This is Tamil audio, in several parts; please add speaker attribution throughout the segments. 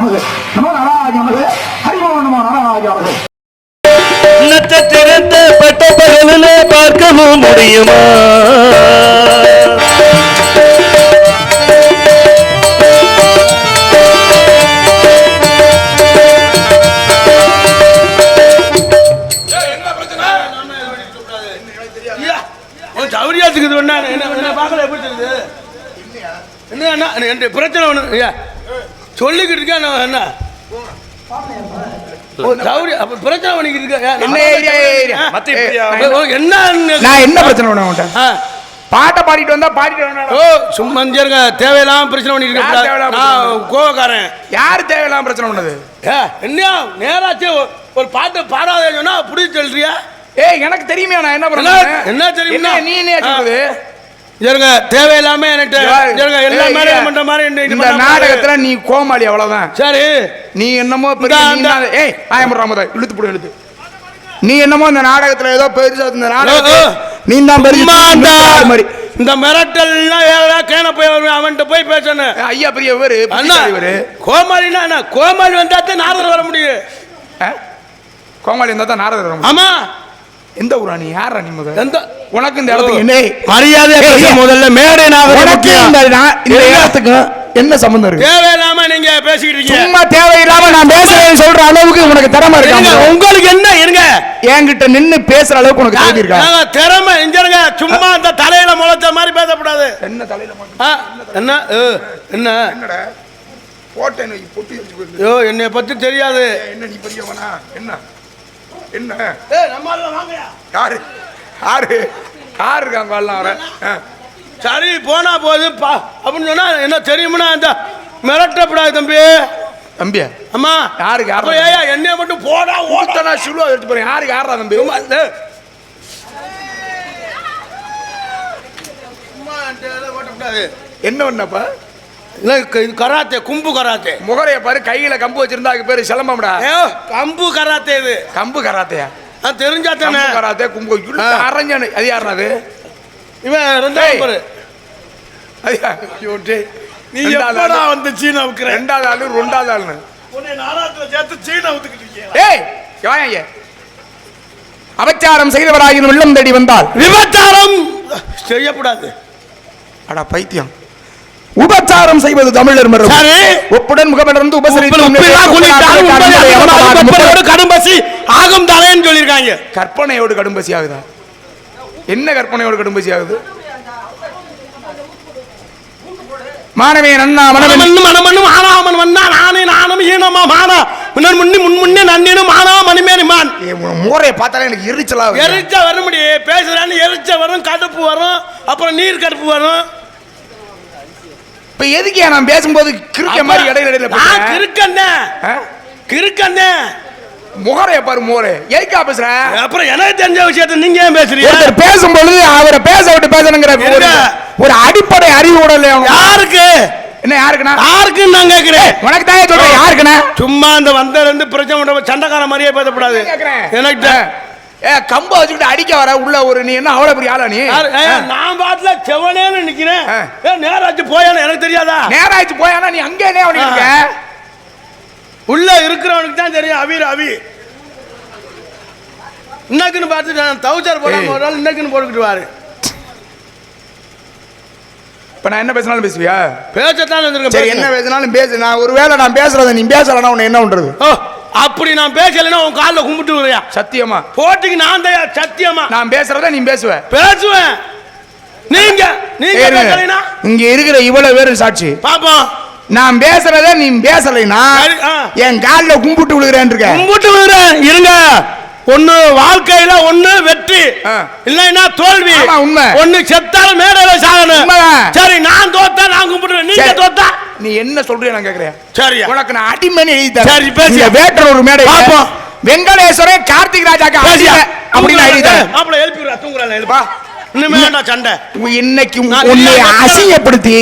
Speaker 1: நமது நமோ நாராஜ நமது ஹரிமோ நமோ நாராஜ நமது
Speaker 2: நட்சத்திரத்தை பட்ட பகலிலே பார்க்கவும் முடியுமா?
Speaker 3: சௌரியாத்துக்கு இது என்ன என்ன என்ன பார்க்கல எப்படி தெரியுது? என்ன என்ன என் பிரச்சனை ஒன்று ஐயா? சொல்லிக்கிட்டு இருக்கேன் நான் என்ன? பிரச்சனை பண்ணிக்கிட்டு இருக்க
Speaker 4: என்ன ஏரியா ஏரியா?
Speaker 3: என்ன
Speaker 4: நான் என்ன பிரச்சனை பண்ண
Speaker 3: ஆ.
Speaker 4: பாட்டை பாடிட்டு வந்தா பாடிட்டு
Speaker 3: ஓ சும்மா இருங்க தேவையில்லாம பிரச்சனை
Speaker 4: தேவையில்லாம
Speaker 3: நான்? கோவக்காரன்.
Speaker 4: யார் தேவையில்லாம பிரச்சனை பண்ணது?
Speaker 3: ஏ என்னையா நேராச்சே ஒரு- பாட்டு பாடாதே சொன்னா புடி சொல்றியா?
Speaker 4: ஏய் எனக்கு தெரியுமே நான் என்ன
Speaker 3: என்ன?
Speaker 4: பண்ணேன்
Speaker 3: என்ன தெரியுமா
Speaker 4: நீ என்ன சொல்றது?
Speaker 3: இருங்க தேவையில்லாம என்கிட்ட? இருங்க எல்லா மேடையும்
Speaker 4: ஏய்,
Speaker 3: பண்ற மாதிரி இந்த-.
Speaker 4: நாடகத்துல நீ கோமாளி அவ்வளவுதான்
Speaker 3: சரி
Speaker 4: நீ என்னமோ ஏய் ஆயமுற ராமதா இழுத்து போடு இழுத்து நீ என்னமோ இந்த நாடகத்துல ஏதோ பெருசா இந்த
Speaker 3: ஓ.
Speaker 4: நீ தான் மாதிரி
Speaker 3: இந்த மிரட்டல்லாம் ஏதாவது கேன போய் அவன்கிட்ட போய் பேசணும்
Speaker 4: ஐயா பெரிய இவரு
Speaker 3: அண்ணா
Speaker 4: இவரு
Speaker 3: கோமாளினா என்ன கோமாளி வந்தா தான் நாரதர் வர முடியும்?
Speaker 4: கோமாளி இருந்தா தான் நாரதர் வரும்.
Speaker 3: ஆமா
Speaker 4: எந்த ஊரா நீ? யாரா நீ முதல்ல?
Speaker 3: எந்த
Speaker 4: உனக்கு இந்த இடத்துக்கு என்ன
Speaker 3: மரியாதை முதல்ல மேடை
Speaker 4: உனக்கு இந்த
Speaker 3: என்ன?
Speaker 4: இடத்துக்கு என்ன சம்பந்தம் இருக்கு?
Speaker 3: தேவையில்லாம நீங்க பேசிக்கிட்டு இருக்கீங்க.
Speaker 4: சும்மா தேவையில்லாம நான் பேசுறேன்னு சொல்ற அளவுக்கு உனக்கு திறமை இருக்கா
Speaker 3: உங்களுக்கு என்ன இருங்க?
Speaker 4: என்கிட்ட நின்னு பேசுற அளவுக்கு உனக்கு தகுதி இருக்கா?
Speaker 3: திறமை இங்க சும்மா அந்த தலையில முளைச்ச மாதிரி பேசக்கூடாது.
Speaker 4: என்ன தலையில
Speaker 3: என்ன? என்ன?
Speaker 4: என்னடா? போட்டேன் பொட்டி.
Speaker 3: ஐயோ என்னைய பத்தி தெரியாது.
Speaker 4: என்ன நீ பெரியவனா? என்ன? என்ன?
Speaker 3: ஏய்.
Speaker 4: யாரு? யாரு? யாரு இருக்காங்க வரலாம் வர
Speaker 3: சரி போனா போகுது. பா அப்படின்னு சொன்னா என்ன தெரியுமா அந்த மிரட்டப்படாது தம்பி.
Speaker 4: தம்பியா?
Speaker 3: அம்மா
Speaker 4: யாருக்கு, யாரு?
Speaker 3: அப்ப ஏய்யா, என்னைய மட்டும் போடா ஓட்ட
Speaker 4: ஓட்டனா சுழுவா எடுத்து போறேன் யாருக்கு யாரா தம்பி? என்ன பண்ணப்பா
Speaker 3: இல்ல, இது கராத்தே கும்பு கராத்தே.
Speaker 4: முகரைய பாரு கையில கம்பு வச்சிருந்தா அதுக்கு பேரு சிலம்பம்டா.
Speaker 3: ஏ கம்பு கராத்தே இது.
Speaker 4: கம்பு கராத்தையா?
Speaker 3: அது தெரிஞ்சா தானே.
Speaker 4: கம்பு கராத்தே கும்பு.
Speaker 3: ஆ.
Speaker 4: அரைஞ்சானு. அது அது?
Speaker 3: இவன் ரெண்டாவது பாரு.
Speaker 4: அது யா-
Speaker 3: ஐயோ, டேய், நீ
Speaker 4: ரெண்டாவது
Speaker 3: எப்படா
Speaker 4: ஆளு.
Speaker 3: வந்து சீனா விற்கிற?
Speaker 4: ரெண்டாவது ஆளு ரெண்டாவது ஆளுன்னு.
Speaker 3: உன்னை நாலாத்துல சேர்த்து சீனா வித்துக்கிட்டு இருக்கியா
Speaker 4: ஏய் ஐயா? அபச்சாரம் செய்தவராயினும் உள்ளம் தேடி வந்தால்.
Speaker 3: விபச்சாரம்! செய்யக்கூடாது
Speaker 4: அடா பைத்தியம். உபச்சாரம் செய்வது தமிழர் மரபு. ஒப்புடன் முகமடர்ந்து
Speaker 3: உப்பில் உப்பில்லாம் குளித்தாலும் உண்மை அறிந்து கொள்ளாத கப்பலோடு கடும் பசி ஆகும் தானேன்னு சொல்லியிருக்காங்க.
Speaker 4: கற்பனையோடு கடும்பசி ஆகுதா? என்ன கற்பனையோடு கடும்பசி ஆகுது? மாணவே நன்னா மனவன்
Speaker 3: மனமண்ணும் மனமண்ணும் ஆனாமன் வந்தா நானே நானும் ஈனமா மானா முன்னர் முன்னி முன் முன்னே நன்னினும் மானா மணிமேனி மான்.
Speaker 4: மூரையை பார்த்தாலே எனக்கு எரிச்சலா வருது.
Speaker 3: எரிச்ச வர முடியும் பேசுறான்னு எரிச்ச வரும் கடுப்பு வரும் அப்புறம் நீர் கடுப்பு வரும்.
Speaker 4: இப்ப எதுக்கு நான் பேசும்போது கிறுக்க மாதிரி இடையில இடையில?
Speaker 3: கிறுக்கண்ணே? கிறுக்கண்ணே.
Speaker 4: முகரைய பாரு மோரே எதுக்கா பேசுற?
Speaker 3: அப்புறம் எனக்கு தெரிஞ்ச விஷயத்த நீங்க ஏன் பேசுறீங்க?
Speaker 4: ஒருத்தர் பேசும்பொழுது அவரை பேச விட்டு பேசணுங்கிற ஒரு அடிப்படை அறிவு உனக்கு?
Speaker 3: யாருக்கு?
Speaker 4: என்ன யாருக்குண்ணா?
Speaker 3: யாருக்குன்னு நான் கேட்கிறேன்
Speaker 4: உனக்கு தான் சொல்றேன் யாருக்குண்ணா?
Speaker 3: சும்மா அந்த வந்த இருந்து பிரச்சனை சண்டைக்கார மாதிரியே பேசக்கூடாது. எனக்கு.
Speaker 4: ஏ கம்ப வச்சுக்கிட்டு அடிக்க வர உள்ள ஒரு நீ என்ன அவ்வளவு பெரிய ஆளா நீ?
Speaker 3: நான் பாட்டுல செவனேன்னு நிக்கிறேன். நேராச்சு போயானு எனக்கு தெரியாதா?
Speaker 4: நேராச்சு போயானா நீ அங்கே என்ன இருக்க?
Speaker 3: உள்ள இருக்கிறவனுக்கு தான் தெரியும் அவி அவி. இன்னக்குன்னு பார்த்துட்டு நான் தௌசர் போடாம. ஒரு நாள் இன்னக்குன்னு போட்டுக்கிட்டு வாரு.
Speaker 4: இப்ப நான் என்ன பேசினாலும் பேசுவியா?
Speaker 3: பேசத்தான்
Speaker 4: சரி என்ன பேசினாலும் பேசு. நான் ஒருவேளை நான் பேசுறத நீ பேசலன்னா உன்னை என்ன பண்றது?
Speaker 3: அப்படி நான் பேசலைன்னா உன் காலில் கும்பிட்டு வரையா
Speaker 4: சத்தியமா.
Speaker 3: போட்டிக்கு நான் தான் சத்தியமா.
Speaker 4: நான் பேசுறத நீ பேசுவ
Speaker 3: பேசுவேன். நீங்க நீங்க. பேசலைனா
Speaker 4: இங்க இருக்கிற இவ்வளவு பேரும் சாட்சி.
Speaker 3: பாப்போம்
Speaker 4: நான் பேசுறத நீ பேசலைனா. என் காலில் கும்பிட்டு விழுகிறேன் இருக்க
Speaker 3: கும்பிட்டு விடுறேன் இருங்க. ஒண்ணு வாழ்க்கையில ஒண்ணு வெற்றி. இல்லைன்னா தோல்வி.
Speaker 4: உண்மை.
Speaker 3: ஒண்ணு செத்தாலும் மேடையில சாகணும். சரி நான் தோத்தா நான் கும்பிடுறேன் நீங்க. தோத்தா?
Speaker 4: நீ என்ன சொல்றிய நான் கேக்குறேன்.
Speaker 3: சரியா.
Speaker 4: உனக்கு நான் அடிமணி எழுதி
Speaker 3: சரி, பேசு.
Speaker 4: தரேன் வேட்டர் ஒரு மேடை
Speaker 3: பாப்போம்.
Speaker 4: வெங்கடேஸ்வரன் கார்த்திக் ராஜாக்கு அடிமை அப்படின்னு எழுதி தரேன்.
Speaker 3: மாப்பிள எழுப்பி எழுப்பா.
Speaker 4: இன்னைக்கு உன்னை அசிங்கப்படுத்தி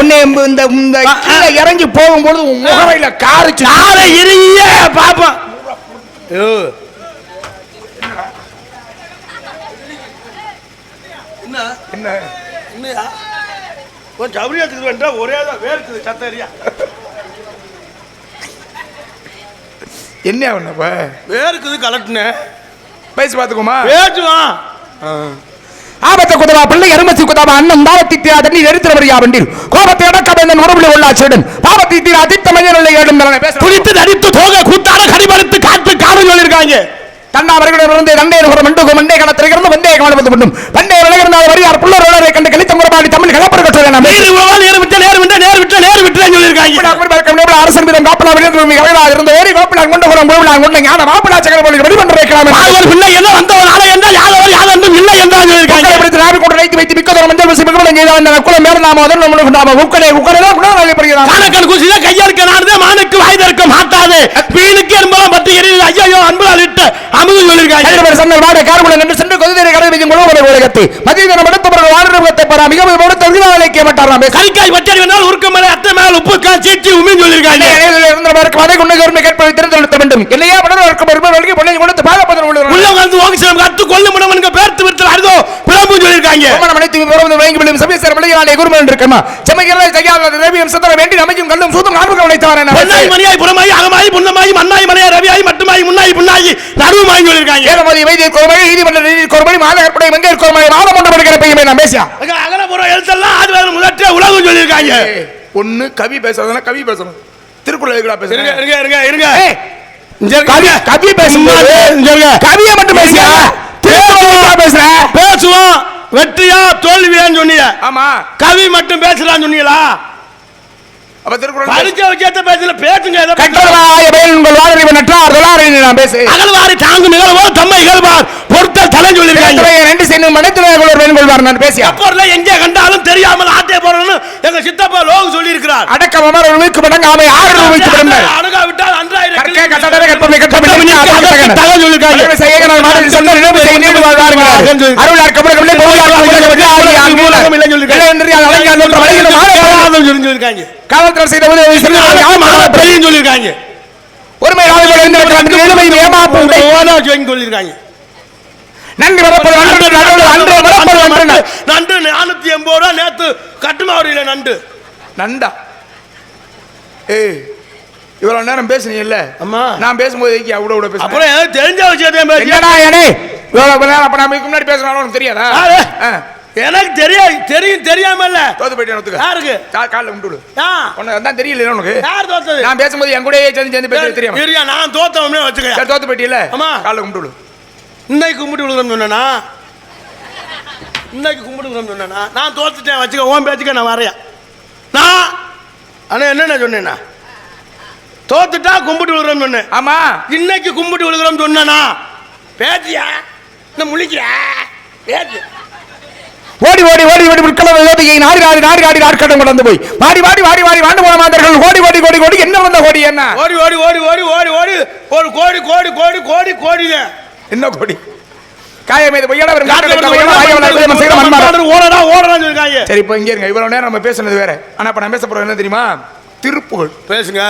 Speaker 4: உன்னை இந்த இந்த. கீழே இறங்கி போகும்போது உன் முகரையில காரிச்சு
Speaker 3: நாளை இருங்க பாப்பா. ஐயோ என்ன
Speaker 4: என்ன?
Speaker 3: என்னையா கொஞ்சம் சௌரியத்துக்கு வேண்டா ஒரே தான் வேர்க்குது சத்தரியா
Speaker 5: என்ன பண்ணப்ப
Speaker 3: வேர்க்குது கலட்டுனேன்
Speaker 5: பேசி பார்த்துக்கோமா
Speaker 3: பேச்சுவான்
Speaker 4: ஆபத்த குதவா பிள்ளை எருமசி குதவா அண்ணன் தாவத்தி தீரா தண்ணீர் எடுத்தவர் யாவெண்டில் கோபத்தை அடக்க வேந்தன் உறவுல உள்ள செடன் பாவத்தை தீரா அதித்த மஞ்சள் ஏடும் பேச
Speaker 6: துடித்து நடித்து தோக கூத்தாட கடிபடுத்து காத்து காவல் சொல்லியிருக்காங்க
Speaker 4: தன்னாவர்களிடமிருந்து தண்டையர் ஒரு மண்டு மண்டே களத்திலிருந்து வந்தே கவனிப்பது மட்டும் பண்டே விலகிருந்தால் வரியார் புள்ளரோரை கண்டு கழித்த முறைப்பாடி தமிழ் கலப்பர் கட்டுரை நாம்.
Speaker 6: நேரு உறவா, நேரு விட்டு நேரு விட்டு நேரு விட்டு நேரு விட்டுன்னு சொல்லியிருக்காங்க.
Speaker 4: அரசன் மீதம் காப்பலா விழுந்து கவலையாக இருந்த ஓரி கோப்பிலான் கொண்டு குளம் கோவிலான் கொண்ட ஞான மாப்பிளா சக்கரவழி வெளிமன்ற வைக்கலாம்.
Speaker 6: யாதவர் பிள்ளை என்ன வந்தவன் ஆளை என்றால் யாதவர் யாதென்றும் இல்லை என்றால் சொல்லியிருக்காங்க.
Speaker 4: பிடித்து நாவி கொண்டு வைத்து வைத்து மிக்கதொரு மஞ்சள் வசி மிகவும் செய்த அந்த குலம் மேல நாம அதன் நம்மளுக்கு நாம உக்கடை உக்கடை குணம்
Speaker 6: கையறுக்க நாடுதே மானுக்கு வாய்தற்க மாட்டாது வீணுக்கு என்பலாம் பற்றி எரியுது. ஐயோ அன்புலால் இட்டு அமுது சொல்லியிருக்காங்க.
Speaker 4: ஐயர் சன்னல் வாட கார்குலம் என்று சென்று கொதிரை கடை வைக்கும் குழுவரை உலகத்தை. மதிய தினம் அடுத்தவர்கள் வாழ்றத்தை பெறா மிகவும் கொடுத்த விழாவிலேக்கே மாட்டாராம்
Speaker 6: கறிக்காய் வச்சடி வேணால் உருக்க மேல அத்தை மேல உப்பு கா சீச்சி உமின்னு சொல்லியிருக்காங்க.
Speaker 4: அதை கொண்டு கருமை கேட்பதை தெரிந்தெடுத்த வேண்டும். இல்லையா படர்வருக்கு பெருமைகளுக்கு பொண்ணை கொடுத்து பாதப்பதன்
Speaker 6: உள்ள
Speaker 4: உள்ள
Speaker 6: வந்து ஓகிசனம் கத்து முடவனுக்கு பேர்த்து விருத்தல் அருதோ பிளம்பு சொல்லியிருக்காங்க.
Speaker 4: விவரம் வழங்கி விடும் சபீசர் விளையாடை குருமன் இருக்கமா செமைகளை தையாத ரவியம் சித்தர வேண்டி அமைக்கும் கல்லும் சூதும்
Speaker 6: பொன்னாய்
Speaker 4: உழைத்தவரன்
Speaker 6: மணியாய் புறமாய் அகமாய் புன்னமாய் மண்ணாய் மலையாய் ரவியாய் மட்டுமாய் முன்னாய் புன்னாய் நடுவுமாய் சொல்லியிருக்காங்க
Speaker 4: ஏகமதி வைத்தியர் கோர்மை நீதிமன்ற நீதி கோர்மை மாத கற்பனை மங்கேற் கோர்மை ஒன்று படுகிற பையமே நான் பேசியா
Speaker 6: அகலபுரம் எழுத்தெல்லாம் அது வேற முதற்ற உலகம் சொல்லியிருக்காங்க.
Speaker 5: ஒண்ணு கவி பேசுறதுனா கவி பேசணும். திருக்குறள்
Speaker 3: இருங்க
Speaker 5: பேசுறேன்
Speaker 3: இருங்க இருங்க. இருங்க.
Speaker 4: கவி கவி பேசும்போது. கவியை மட்டும் பேசியா
Speaker 3: பேசுவோம். வெற்றியா தோல்வியான்னு சொன்னீங்க.
Speaker 5: ஆமா.
Speaker 3: கவி மட்டும் பேசலாம்னு சொன்னீங்களா?
Speaker 5: அப்ப திருக்குறள்
Speaker 3: விஷயத்த பேசல பேசுங்க ஏதோ
Speaker 4: கட்டளாய வேல் உங்கள் நற்றார் தொழாரை நான் பேசு.
Speaker 6: அகழ்வாரி தாங்கு நிகழ்வோ தம்மை இகழ்வார். பொருத்தல் தலை சொல்லியிருக்காங்க
Speaker 4: கட்டளைய ரெண்டு செய்யும் மனைத்துறையர்கள் வேல் கொள்வார் நான் பேசியா?
Speaker 3: அப்பொருள எங்கே கண்டாலும் தெரியாமல் ஆட்டே போறோம்னு எங்க சித்தப்பா லோகு சொல்லி இருக்கிறார்
Speaker 4: அடக்கம் அமர் ஒரு வீக்கு மடங்கு அவை ஆறு வீக்கு மடங்கு
Speaker 3: அணுகா விட்டால்
Speaker 4: கற்கே
Speaker 3: அன்றாயிரம்
Speaker 4: கற்பனை கட்டமை காவல்துறை செய்த உதவி
Speaker 6: சொல்லியிருக்காங்க
Speaker 4: ஒருமை.
Speaker 3: சொல்லியிருக்காங்க
Speaker 4: நன்றி
Speaker 3: நண்டு நானூத்தி எண்பது ரூபா நேத்து கட்டுமாவரியில நண்டு
Speaker 5: நண்டா ஏய் இவ்வளவு நேரம் பேசுனீங்கல்ல?
Speaker 3: அம்மா.
Speaker 5: நான் பேசும்போது அவ்வளவு விட பேசுறேன்
Speaker 3: அப்புறம் ஏதோ தெரிஞ்ச விஷயத்தையும் பேசி
Speaker 4: என்னடா ஏனே இவ்வளவு நேரம் அப்ப இதுக்கு முன்னாடி பேசுனாலும் உனக்கு தெரியாதா?
Speaker 3: எனக்கு தெரியாது தெரியும் தெரியாம இல்ல
Speaker 5: தோத்து போயிட்டேன் ஒத்துக்க
Speaker 3: யாருக்கு
Speaker 5: கா- கால்ல
Speaker 3: ஆ,
Speaker 5: உனக்கு அதான் தெரியல உனக்கு?
Speaker 3: யார் தோத்தது?
Speaker 5: நான் பேசும்போது என் கூடயே சேர்ந்து சேர்ந்து பேசுறது தெரியாம.
Speaker 3: இருயா, நான் தோத்தவனே வச்சுக்க.
Speaker 5: தோத்து போயிட்டீல
Speaker 3: ஆமா.
Speaker 5: கால்ல கும்பிட்டு
Speaker 3: இன்னைக்கு கும்பிட்டு விழுகிறோம் சொன்னா இன்னைக்கு கும்பிட்டு விழுகிறோம் சொன்னா நான் தோத்துட்டேன் வச்சுக்க. ஓன் பேச்சுக்க நான் வரையா நான் ஆனா என்னென்ன சொன்னேன்னா? தோத்துட்டா கும்பிட்டு விழுகிறோம் சொன்னேன்
Speaker 5: ஆமா
Speaker 3: இன்னைக்கு கும்பிட்டு விழுகிறோம் சொன்னா பேச்சியா இந்த முழிக்கியா பேச்சு
Speaker 4: ஓடி ஓடி ஓடி ஓடி முற்களவு வேதியை நாடி நாடி நாடி நாடி நாட்கடம் கடந்து போய் வாடி வாடி வாடி வாடி வாண்டு போன மாந்தர்கள் ஓடி ஓடி ஓடி ஓடி என்ன வந்த ஓடி என்ன
Speaker 3: ஓடி ஓடி ஓடி ஓடி ஓடி ஓடி ஒரு கோடி கோடி கோடி கோடி கோடிதான்
Speaker 5: என்ன கொடி காயம் இது பொய்யாட வரும்.
Speaker 3: ஓடடா ஓடடான்னு இருக்காங்க
Speaker 5: சரி இப்போ இங்கே இருங்க இவ்வளவு நேரம் நம்ம பேசுனது வேற ஆனா இப்ப நான் பேச போறது என்ன தெரியுமா திருப்புகழ்
Speaker 3: பேசுங்க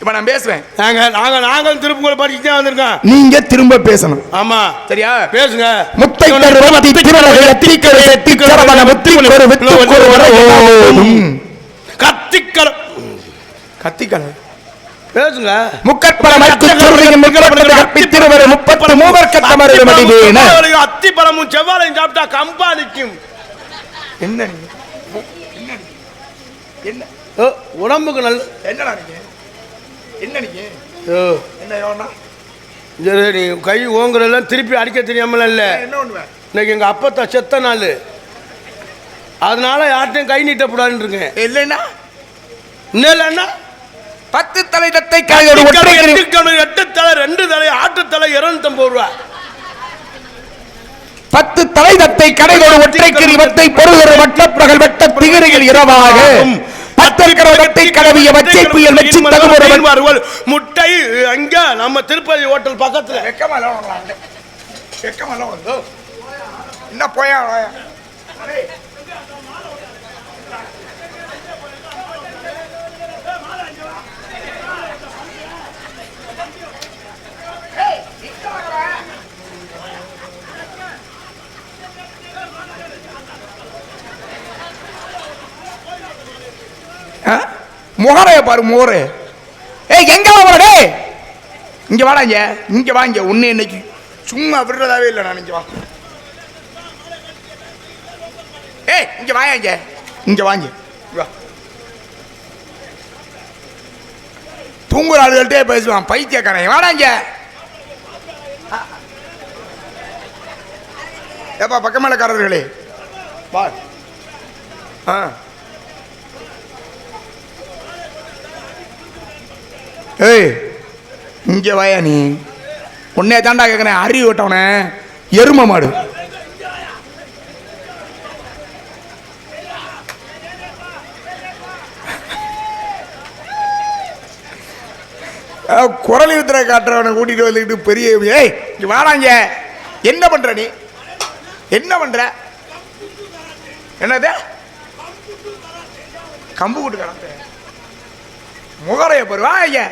Speaker 5: இப்ப நான் பேசுவேன்
Speaker 3: நாங்க நாங்க நாங்கள் திருப்புகழ் படிச்சுட்டு தான் வந்திருக்கோம்.
Speaker 4: நீங்க திரும்ப பேசணும்.
Speaker 3: ஆமா.
Speaker 5: சரியா?
Speaker 3: பேசுங்க.
Speaker 4: முத்தை தருவத்தி திருநகை தீக்கரை தீக்கரவன முத்தி ஒரு வித்து ஒரு வர ஓடும்.
Speaker 3: கத்திக்கல
Speaker 5: கத்திக்கல
Speaker 3: பேசுங்க.
Speaker 4: முக்கற்பல சொல்றியும் முக்கற்பல கற்பித்திருவர் முப்பத்து மூவர் கத்தமருது மடிவேன
Speaker 3: செவ்வாழையும் அத்தி பழமும் செவ்வாழையும் சாப்பிட்டா கம்பா நிக்கும்.
Speaker 5: என்ன? என்ன
Speaker 3: உடம்புக்கு நல்ல
Speaker 5: என்னடா என்ன
Speaker 3: ஓ,
Speaker 5: என்ன யோனா?
Speaker 3: சரி, நீ கை ஓங்குறதெல்லாம் திருப்பி அடிக்க தெரியாமல இல்ல? இன்னைக்கு எங்க அப்பத்தா செத்த நாள். அதனால யார்ட்டையும் கை நீட்டக்கூடாதுன்னு இருக்கேன்
Speaker 5: இல்லைன்னா?
Speaker 3: இன்னும் இல்லைன்னா?
Speaker 4: பத்து தலை தத்தை
Speaker 3: எட்டு தலை ரெண்டு தலை ஆட்டு தலை இருநூத்தம்பது ரூபா.
Speaker 4: பத்து தலை தத்தை கடையோடு ஒற்றை கிரி வத்தை பொருள் வட்டப்பகல் வட்ட திகிரிகள் இரவாக. பத்தற்கர வட்டை கடவிய வச்சை புயல் வச்சு தகுமுறை
Speaker 3: முட்டை அங்க நம்ம திருப்பதி ஹோட்டல் பக்கத்துல.
Speaker 5: வெக்கமா இல்லை உனக்கு. வெக்கமா இல்லை உனக்கு. என்ன போயா முகரைய பாரு முகரை.
Speaker 4: ஏய் எங்க வாடே இங்க வாடா இங்க. இங்க வா இங்க. உன்னை இன்னைக்கு சும்மா விடுறதாவே இல்லை நான் இங்க வா. ஏய் இங்க வாயா இங்க. இங்க வாங்க வா. தூங்குற ஆளுகள்ட்டே பேசுவான் பைத்தியக்காரன். வாடா இங்க. ஏப்பா பக்கமேலக்காரர்களே வா ஆ. ஏய் இங்கே வாயா நீ. உன்னே தாண்டா கேட்குறேன் அறிவு விட்டவனே எரும மாடு. குரல் இருக்கிற காட்டுறவனை கூட்டிட்டு வந்துக்கிட்டு பெரிய ஏய் இங்க வாடாங்க என்ன பண்ற நீ? என்ன பண்ற? என்னது? கம்பு கூட்டு கலந்து முகரைய பாரு. ஐயா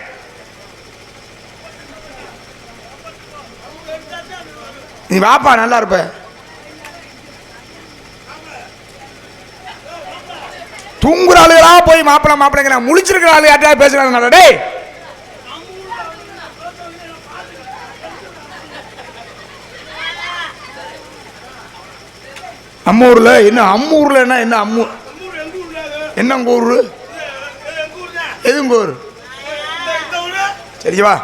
Speaker 4: நீ வாப்பா நல்லா இருப்ப. தூங்குற ஆளுகளா போய் மாப்பிள மாப்பிளைங்க முழிச்சிருக்கிற ஆளு யார்ட்டா பேசுறாங்க டேய். அம்மூர்ல என்ன அம்மூர்ல என்ன என்ன அம்மூ? என்ன உங்க ஊரு? எது உங்க ஊர்? சரிவா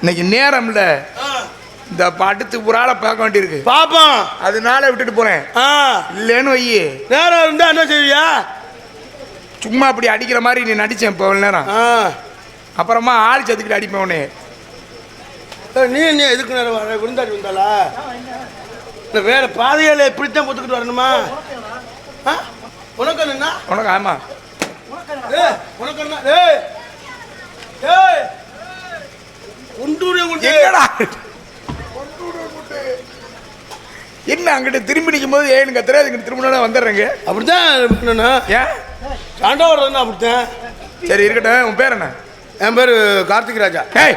Speaker 4: இன்னைக்கு நேரம் இல்ல இந்த ஒரு ஆளை பார்க்க வேண்டியிருக்கு.
Speaker 3: பாப்போம்.
Speaker 4: அதனால விட்டுட்டு போறேன்.
Speaker 3: ஆ.
Speaker 4: இல்லைன்னு வையி.
Speaker 3: நேரம் இருந்தா என்ன செய்வியா?
Speaker 4: சும்மா அப்படி அடிக்கிற மாதிரி நீ நடிச்சேன் இப்போ நேரம். அப்புறமா ஆள் சத்துக்கிட்டு அடிப்பேன்
Speaker 3: ஏய், நீ என்ன எதுக்கு நேரம் வர? விருந்தாடி வந்தாளா? இல்லை வேற பாதையில இப்படித்தான் பொத்துக்கிட்டு வரணுமா? ஆ? உனக்கு என்ன
Speaker 4: உனக்கு ஆமா.
Speaker 3: உனக்கு என்ன? ஏய் ஏய். உண்டூரே உண்டு
Speaker 4: என்ன அங்கிட்ட திரும்பி நிற்கும் போது ஏன்னு கத்துற இங்கிட்ட திரும்பினா வந்துடுறேங்க.
Speaker 3: அப்படித்தான்
Speaker 4: ஏன்?
Speaker 3: சாண்டா வர்றதுன்னா அப்படித்தான்.
Speaker 4: சரி இருக்கட்டும் உன் பேர் என்ன?
Speaker 3: என் பேர் கார்த்திக் ராஜா.
Speaker 4: ஏய்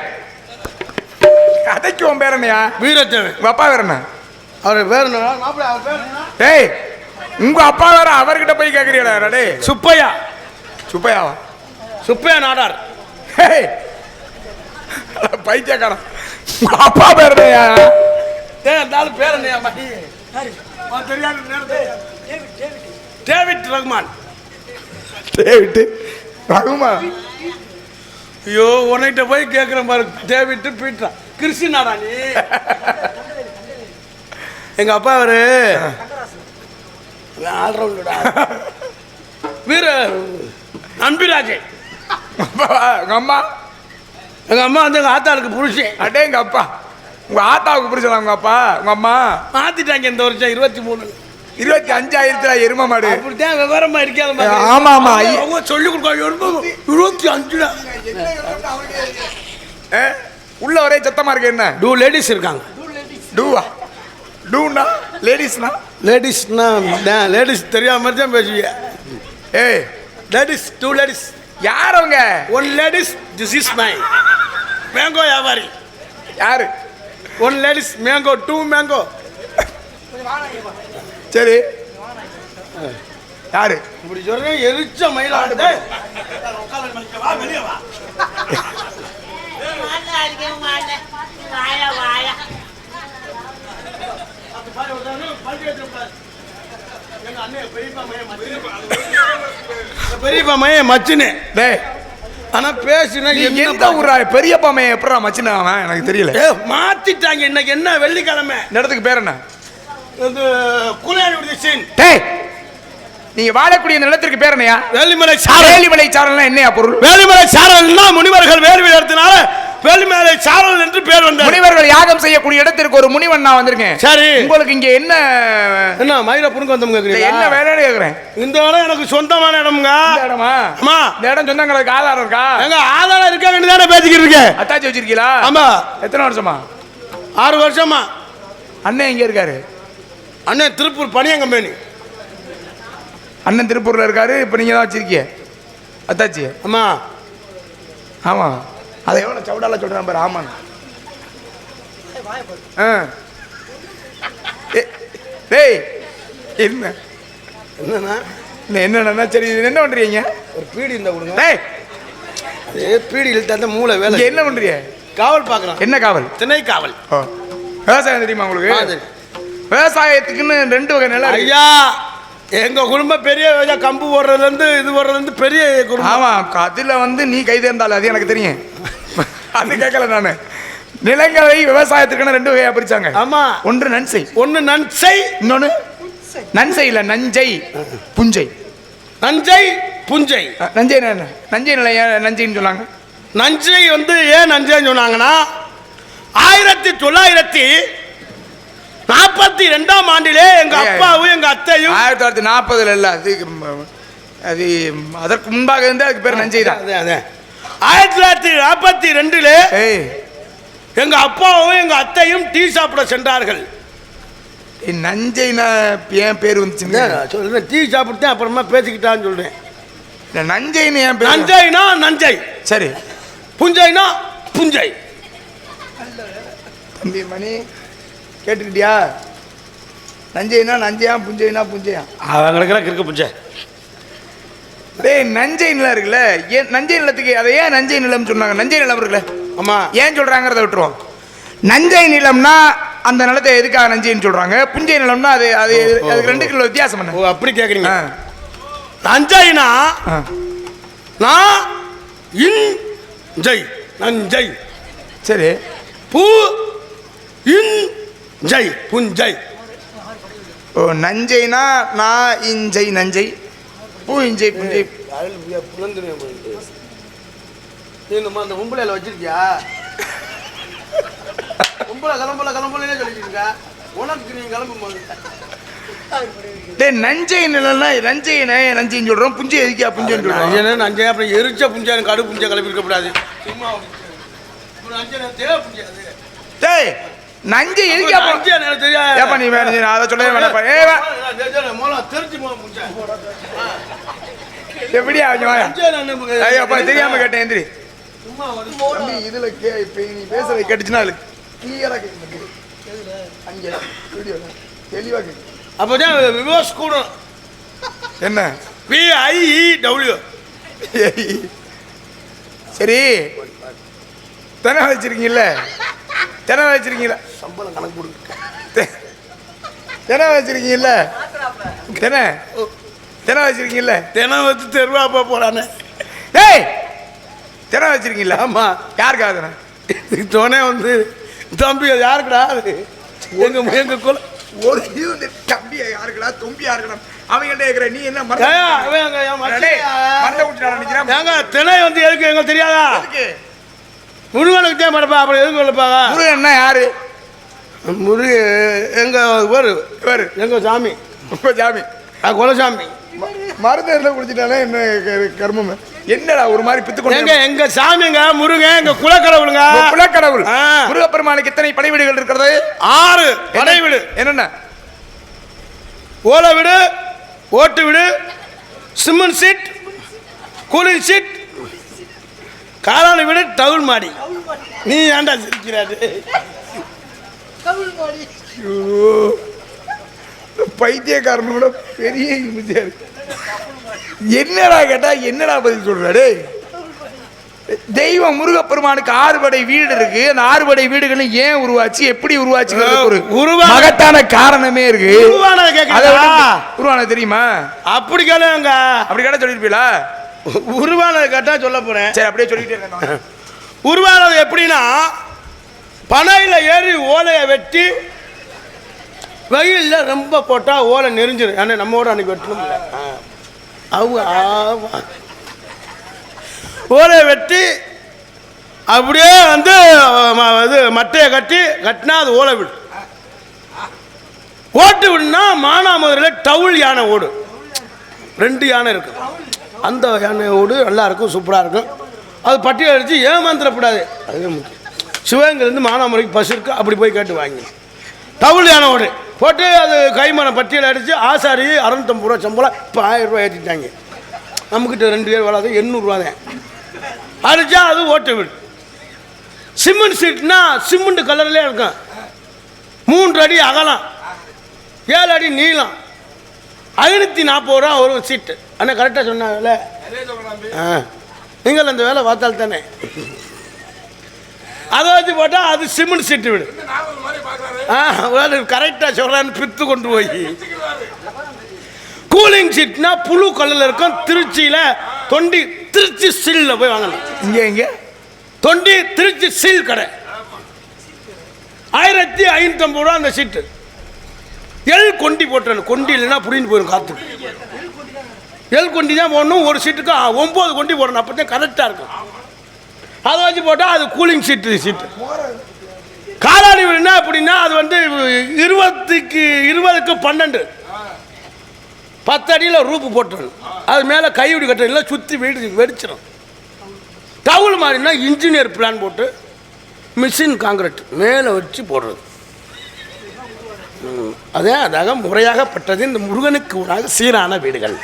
Speaker 4: கதைக்கு உன் பேர் என்னையா?
Speaker 3: வீரத்தேவன்.
Speaker 4: உங்க அப்பா வேற என்ன?
Speaker 3: அவர் பேர் என்ன? மாப்பிள்ளை அவர் பேர் என்ன?
Speaker 4: டேய் உங்க அப்பா வேற அவர்கிட்ட போய் கேக்குறீங்களா டே
Speaker 3: சுப்பையா.
Speaker 4: சுப்பையாவா?
Speaker 3: சுப்பையா நாடார்.
Speaker 4: ஏய் பைத்தியக்காரன். உங்க அப்பா பேர் என்னையா?
Speaker 3: ஏய் இருந்தாலும் பேர் என்னையா மகி தெரியாது டேவிட் ரஹ்மான்
Speaker 4: டேவிட்டு ரகுமா
Speaker 3: ஐயோ உன்கிட்ட போய் கேட்குறேன் பாரு. டேவிட் பீட்ரா கிறிஸ்டினாடா நீ? எங்க அப்பா அவரு? ஆல்ரவுண்டடா வீர அன்பிராஜே
Speaker 4: உங்க அம்மா.
Speaker 3: எங்க அம்மா வந்து எங்க ஆத்தாளுக்கு புருஷன்
Speaker 4: அடே எங்க அப்பா உங்க ஆத்தாவுக்கு பிடிச்சலாம் உங்க அப்பா உங்க அம்மா?
Speaker 3: மாத்திட்டாங்க இந்த வருஷம் இருபத்தி மூணு.
Speaker 4: இருபத்தி அஞ்சாயிரத்துல எரும மாடு.
Speaker 3: அப்படித்தான் விவரமா இருக்காது
Speaker 4: ஆமா, ஆமா.
Speaker 3: அவங்க சொல்லி கொடுக்காங்க இருபத்தி அஞ்சுடா?
Speaker 4: உள்ள ஒரே சத்தமா இருக்கு என்ன?
Speaker 3: டூ லேடிஸ் இருக்காங்க.
Speaker 4: டூவா? டூனா லேடிஸ்னா?
Speaker 3: லேடிஸ்னா லேடிஸ் தெரியாம மாதிரி தான் பேசுவீங்க
Speaker 4: ஏய்
Speaker 3: லேடிஸ் டூ லேடிஸ்.
Speaker 4: யார் அவங்க?
Speaker 3: One ladies this is my. Mango வியாபாரி.
Speaker 4: யாரு?
Speaker 3: One ladies mango two mango
Speaker 4: சரி. யாரு?
Speaker 3: இப்படி சொல்றேன் எரிச்ச மயிலாடு பெரியப்பா மைய மச்சினு.
Speaker 4: டேய்
Speaker 3: ஆனா பேசுனா
Speaker 4: எந்த ஊரா? பெரியப்பா மையம் எப்படா மச்சினா அவன்? எனக்கு தெரியல.
Speaker 3: மாத்திட்டாங்க. இன்னைக்கு என்ன வெள்ளிக்கிழமை?
Speaker 4: இடத்துக்கு பேர் என்ன?
Speaker 3: இது குலையாடி சீன்.
Speaker 4: டேய் நீங்க வாழக்கூடிய இந்த நிலத்திற்கு பேர் என்னையா?
Speaker 3: வேலிமலை சாரல்.
Speaker 4: வேலிமலை சாரல்னா என்னையா பொருள்?
Speaker 3: வேலிமலை சாரல்னா முனிவர்கள் வேள்வி எடுத்தனால வேலிமலை சாரல் என்று பேர் வந்தது
Speaker 4: முனிவர்கள் யாகம் செய்யக்கூடிய இடத்திற்கு ஒரு முனிவன் நான் வந்திருக்கேன்.
Speaker 3: சரி.
Speaker 4: உங்களுக்கு இங்க என்ன
Speaker 3: என்ன மயில புடுங்க வந்தோம்
Speaker 4: என்ன வேலைன்னு கேக்குறேன்.
Speaker 3: இந்த இடம் எனக்கு சொந்தமான இடம்ங்க.
Speaker 4: இடமா?
Speaker 3: ஆமா
Speaker 4: இந்த இடம் சொந்தங்களுக்கு ஆதாரம் இருக்கா?
Speaker 3: எங்க ஆதாரம் இருக்க வேண்டியதானே பேசிக்கிட்டு இருக்கேன்.
Speaker 4: அத்தாச்சி வச்சிருக்கீங்களா
Speaker 3: ஆமா.
Speaker 4: எத்தனை வருஷமா?
Speaker 3: ஆறு வருஷமா.
Speaker 4: அண்ணன் எங்க இருக்காரு?
Speaker 3: அண்ணன் திருப்பூர் பனியன் கம்பெனி
Speaker 4: அண்ணன் திருப்பூர்ல இருக்காரு இப்ப நீங்க தான் வச்சிருக்கீங்க. அத்தாச்சி?
Speaker 3: ஆமா
Speaker 4: ஆமா. அதை எவ்வளவு சவுடால சொல்றேன் பாரு ஆமா ஆ. டேய் என்ன?
Speaker 3: என்னன்னா
Speaker 4: என்ன என்னன்னா சரி என்ன பண்றீங்க?
Speaker 3: ஒரு பீடி இருந்தா கொடுங்க.
Speaker 4: டேய்.
Speaker 3: ஏ பீடி மூளை வேலை
Speaker 4: என்ன பண்றீங்க?
Speaker 3: காவல் பார்க்குறான்.
Speaker 4: என்ன காவல்?
Speaker 3: திணை காவல்.
Speaker 4: ஓ விவசாயம் தெரியுமா உங்களுக்கு. விவசாயத்துக்குன்னு ரெண்டு வகை நிலம்.
Speaker 3: ஐயா எங்க குடும்பம் பெரிய கம்பு போடுறதுல இருந்து இது போடுறதுல இருந்து பெரிய குடும்பம்.
Speaker 4: ஆமா அதுல வந்து நீ கை தேர்ந்தாள் அது எனக்கு தெரியும். அது கேட்கல நானு. நிலங்களை விவசாயத்துக்குன்னு ரெண்டு வகையா பிரிச்சாங்க.
Speaker 3: ஆமா.
Speaker 4: ஒன்று நன்சை
Speaker 3: ஒன்னு நன்சை
Speaker 4: இன்னொன்னு நன்சை இல்ல நஞ்சை. புஞ்சை.
Speaker 3: நஞ்சை புஞ்சை.
Speaker 4: நஞ்சை நஞ்சை நிலை ஏன் நஞ்சைன்னு சொன்னாங்க?
Speaker 3: நஞ்சை வந்து ஏன் நஞ்சைன்னு சொன்னாங்கன்னா ஆயிரத்தி தொள்ளாயிரத்தி நாற்பத்தி ரெண்டாம் ஆண்டிலே எங்க அப்பாவும் எங்க அத்தையும்
Speaker 4: ஆயிரத்தி தொள்ளாயிரத்தி நாற்பதுல இல்ல அது அது அதற்கு முன்பாக இருந்து அதுக்கு பேர் நஞ்சை தான்.
Speaker 3: ஆயிரத்தி தொள்ளாயிரத்தி நாற்பத்தி ரெண்டுல
Speaker 4: ஏய்.
Speaker 3: எங்க அப்பாவும் எங்க அத்தையும் டீ சாப்பிட சென்றார்கள்.
Speaker 4: ஏய், நஞ்சைனா ஏன் பேர் வந்துச்சுங்க
Speaker 3: சொல்றேன் டீ சாப்பிட்டு அப்புறமா பேசிக்கிட்டான்னு சொல்றேன்.
Speaker 4: நஞ்சைன்னு ஏன் பேர்?
Speaker 3: நஞ்சைனா நஞ்சை.
Speaker 4: சரி.
Speaker 3: புஞ்சைனா புஞ்சை.
Speaker 4: தம்பி மணி கேட்டுக்கிட்டியா? நஞ்சைனா நஞ்சையா புஞ்சைனா புஞ்சையா?
Speaker 3: அவங்களுக்கு கிறுக்கு புஞ்சை.
Speaker 4: டேய் நஞ்சை நிலம் இருக்குல்ல? ஏன் நஞ்சை நிலத்துக்கு அதை ஏன் நஞ்சை நிலம்னு சொன்னாங்க? நஞ்சை நிலம் இருக்குல்ல?
Speaker 3: ஆமா.
Speaker 4: ஏன் சொல்றாங்கிறத விட்டுருவோம். நஞ்சை நிலம்னா அந்த நிலத்தை எதுக்காக நஞ்சைன்னு சொல்றாங்க? புஞ்சை நிலம்னா அது அது அதுக்கு ரெண்டு கிலோ வித்தியாசம்
Speaker 3: ஓ
Speaker 4: என்ன
Speaker 3: அப்படி கேக்குறீங்க.
Speaker 4: ஆ,
Speaker 3: நஞ்சைனா. நான் இன் ஜெய் நஞ்சை.
Speaker 4: சரி.
Speaker 3: பூ இன் ஜெய் புஞ்சை.
Speaker 4: ஓ நஞ்சைனா நான் இஞ்சை நஞ்சை. பூ இஞ்சை புஞ்சை
Speaker 3: நம்ம அந்த கும்பலையில வச்சிருக்கியா? கும்பல கிளம்பல கிளம்பலே சொல்லிட்டு இருக்க. உனக்கு நீ கிளம்பும் போது
Speaker 4: டேய் நஞ்சை நிலம்னா நஞ்சை ந- நஞ்சைன்னு சொல்றோம். புஞ்சை எதுக்கியா புஞ்சைன்னு
Speaker 3: அஞ்சனே நஞ்சை அப்புறம் எரிச்ச புஞ்சை கடு புஞ்சை கிளப்பி இருக்க கூடாது சும்மா தேவை புஞ்சை அது
Speaker 4: டேய் நஞ்சை
Speaker 3: தெரியாது.
Speaker 4: ஏப்பா நீ வேணும் நீ அதை சொல்லவே வேணாப்பா ஏ
Speaker 3: அஞ்சு நான்
Speaker 4: ஐயோப்பா தெரியாம கேட்டேன் எந்திரி.
Speaker 3: சும்மா ஒரு
Speaker 4: தம்பி இதுல கே இப்ப நீ பேசுறது கேட்டுச்சுன்னா அதுல கிளியரா கேட்க மாட்டேங்குது அங்க தெளிவா கேட்கு
Speaker 3: அப்போதான் விவோஸ் கூடும்
Speaker 4: என்ன?
Speaker 3: பிஐஇ டபிள்யூ
Speaker 4: சரி. தினை வச்சிருக்கீங்கல்ல? தினை வச்சிருக்கீங்களா?
Speaker 3: சம்பளம் கணக்கு கொடுங்க
Speaker 4: தெ- தினை வச்சிருக்கீங்கல்ல? தினை தினை வச்சிருக்கீங்கல்ல?
Speaker 3: தினம் வச்சு தெருவாப்பா போறானே.
Speaker 4: டேய்! தினை வச்சிருக்கீங்களா?
Speaker 3: ஆமா.
Speaker 4: யாருக்காக தினை
Speaker 3: துணை வந்து தம்பி அது யாருக்குடா அது? எங்க எங்க குல
Speaker 4: ஒரு இது வந்து தம்பியா யாருக்கடா? தொம்பியா இருக்கணும் அவங்கள்ட்ட கேட்குற நீ என்ன மறந்து மறந்து விட்டுட்டாரா நினைக்கிறேன்.
Speaker 3: ஏங்க திணை வந்து எதுக்கு? எங்களுக்கு தெரியாதா?
Speaker 4: எதுக்கு?
Speaker 3: முருகனுக்கு தான் படப்பா அப்புறம் எதுக்கு சொல்லப்பாங்க
Speaker 4: முருகன் என்ன யாரு?
Speaker 3: முருக எங்க ஒரு
Speaker 4: இவரு
Speaker 3: எங்க சாமி.
Speaker 4: உங்க சாமி.
Speaker 3: குலசாமி.
Speaker 4: மருந்து எல்லாம் குடிச்சிட்டாலே என்ன கர்மம்? என்னடா ஒரு மாதிரி பித்து
Speaker 3: எங்க எங்க சாமிங்க முருகன் எங்க குலக்கடவுளுங்க.
Speaker 4: குலக்கடவுள். முருகப்பெருமானுக்கு எத்தனை படை வீடுகள் இருக்கிறது?
Speaker 3: ஆறு படை வீடு
Speaker 4: என்னென்ன?
Speaker 3: ஓலை வீடு ஓட்டு வீடு சிமெண்ட் சீட் கூலிங் சீட் காலாணி வீடு டவுல் மாடி. நீ ஏன்டா சிரிக்கிறாரு?
Speaker 4: பைத்தியக்காரனோட பெரிய இருக்கு என்னடா கேட்டா என்னடா பதில் சொல்றாரு? தெய்வம் முருகப்பெருமானுக்கு ஆறுபடை வீடு இருக்கு. அந்த ஆறுபடை வீடுகளும் ஏன் உருவாச்சு? எப்படி உருவாச்சுங்கிறது ஒரு
Speaker 3: உருவா-
Speaker 4: மகத்தான காரணமே இருக்கு.
Speaker 3: உருவானது
Speaker 4: தெரியுமா?
Speaker 3: அப்படி கேளுங்க.
Speaker 4: அப்படி கேட்டா சொல்லிருப்பீங்களா
Speaker 3: உருவானதை கேட்டா சொல்ல போறேன்.
Speaker 4: சரி அப்படியே சொல்லிட்டே இருக்கேன்
Speaker 3: உருவானது எப்படின்னா பனையில் ஏறி ஓலையை வெட்டி வெயிலில் ரொம்ப போட்டால் ஓலை நெரிஞ்சிடும் ஏன்னா நம்மோட அன்னைக்கு வெட்டணும் அவங்க ஓலையை வெட்டி அப்படியே வந்து இது மட்டையை கட்டி கட்டினா அது ஓலை விடும் ஓட்டு விடுனா மானாமதுரையில் டவுல் யானை ஓடு ரெண்டு யானை இருக்கு அந்த யானை ஓடு நல்லா இருக்கும் சூப்பராக இருக்கும். அது பட்டியல் அடித்து ஏமாந்துடக்கூடாது. அதுவே முக்கியம். சிவகங்கையிலேருந்து மானாமதுரைக்கு பஸ் இருக்கு அப்படி போய் கேட்டு வாங்கி யானை ஓடு போட்டு அது கைமான பட்டியல் அடித்து ஆசாரி அறநூத்தம்பது ரூபா சம்பளம் இப்போ ஆயிரம் ரூபாய் ஏற்றிட்டாங்க நம்மக்கிட்ட ரெண்டு பேர் வராது எண்ணூறுரூவா தான். அடித்தா அது ஓட்டு வீடு. சிமெண்ட் சீட்னா சிமெண்ட் கலர்லேயே இருக்கும். மூன்று அடி அகலம் ஏழு அடி நீளம். ஐநூற்றி நாற்பது ரூபா வரும் சீட்டு. அண்ணா கரெக்டாக சொன்னாங்கல்ல? ஆ. நீங்கள் அந்த வேலை பார்த்தால் தானே? அதை வச்சு போட்டால் அது சிமெண்ட் சீட்டு வீடு. ஆ கரெக்டாக சொல்கிறான்னு பித்து கொண்டு போய். கூலிங் சீட்னா புழு கல்லில் இருக்கும் திருச்சியில் தொண்டி திருச்சி சில்ல போய் வாங்கணும்.
Speaker 4: இங்க இங்க.
Speaker 3: தொண்டி திருச்சி சீல் கடை. ஆயிரத்தி ஐநூற்றம்பது ரூபா அந்த சீட்டு. எல் கொண்டி போட்டுறணும். கொண்டி இல்லைன்னா புடின்னு போயிடும் காற்று எல் கொண்டி தான் போடணும் ஒரு சீட்டுக்கு ஒம்பது கொண்டி போடணும் அப்போ தான் கரெக்டாக இருக்கும். அதை வச்சு போட்டால் அது கூலிங் சீட்டு சீட்டு காலாடி வீடுனா அப்படின்னா அது வந்து இருபத்துக்கு இருபதுக்கு பன்னெண்டு. பத்து அடியில் ரூப்பு போட்டுருணும் அது மேலே கைவிடி கட்டல சுற்றி வீடு வெடிச்சிடும் டவுல் மாதிரினா இன்ஜினியர் பிளான் போட்டு மிஷின் காங்கிரீட் மேலே வச்சு போடுறது. அதே அதாக முறையாகப்பட்டது இந்த முருகனுக்கு உடாக சீரான வீடுகள்.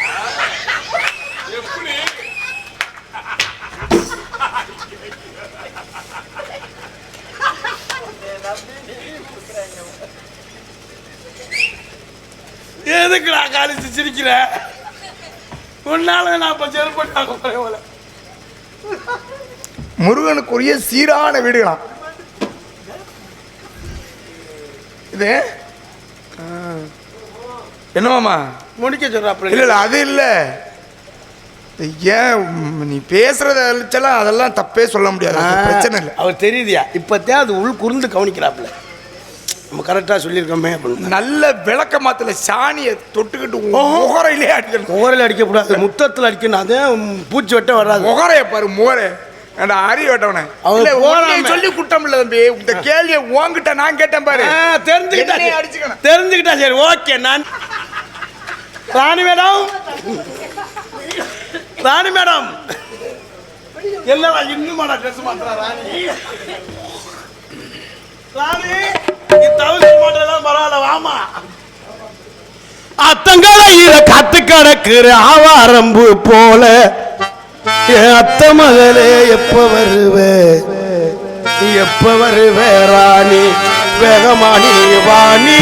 Speaker 3: எதுக்கு நான் காலிச்சு சிரிக்கிற? உன்னால நான் இப்போ செருப்பட்டாங்க போல.
Speaker 4: முருகனுக்குரிய சீரான வீடுகளாம் இது. என்னமாமா
Speaker 3: முடிக்க சொல்றாப்புல.
Speaker 4: இல்ல இல்ல அது இல்ல. ஏன் நீ பேசுறத அழிச்செல்லாம் அதெல்லாம் தப்பே சொல்ல முடியாது. பிரச்சனை இல்லை.
Speaker 3: அவர் தெரியுதியா? இப்போத்தான் அது உள் குறுந்து கவனிக்கிறாப்புல. நம்ம கரெக்டாக சொல்லியிருக்கோமே அப்படின்னு.
Speaker 4: நல்ல விளக்க மாத்துல சாணியை தொட்டுக்கிட்டு முகரையிலே அடிக்கணும்.
Speaker 3: முகரையில் அடிக்கக்கூடாது. முத்தத்தில் அடிக்கணும். அதே பூச்சி வெட்ட வராது.
Speaker 4: முகரைய பாரு முகரை. அந்த அரி வெட்டவனே.
Speaker 3: அவன்
Speaker 4: சொல்லி குட்டம் இல்ல தம்பி. இந்த கேள்வியை உன்கிட்ட நான் கேட்டேன் பாரு.
Speaker 3: தெரிஞ்சுக்கிட்டா.
Speaker 4: அடிச்சுக்கணும்.
Speaker 3: தெரிஞ்சுக்கிட்டா சரி. ஓகே நான். ராணி மேடம். ராணி மேடம். என்னடா இன்னும் ட்ரெஸ் மாட்டுறா ராணி? ராணி? நீ தவிர்க்க மாட்டேதான் பரவாயில்ல வாமா.
Speaker 2: அத்தங்கரையில காத்து கிடக்குற ஆவாரம்பு போல. அத்த மகளே எப்ப வருவே? எப்ப வருவே ராணி? வேகமானி வாணி.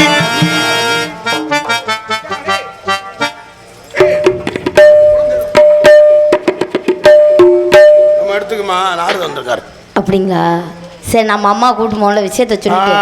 Speaker 3: எடுத்துக்குமா நாரது வந்திருக்காரு.
Speaker 7: அப்படிங்களா? சரி நம்ம அம்மா கூட்டு போன விஷயத்த சொல்லிட்டு.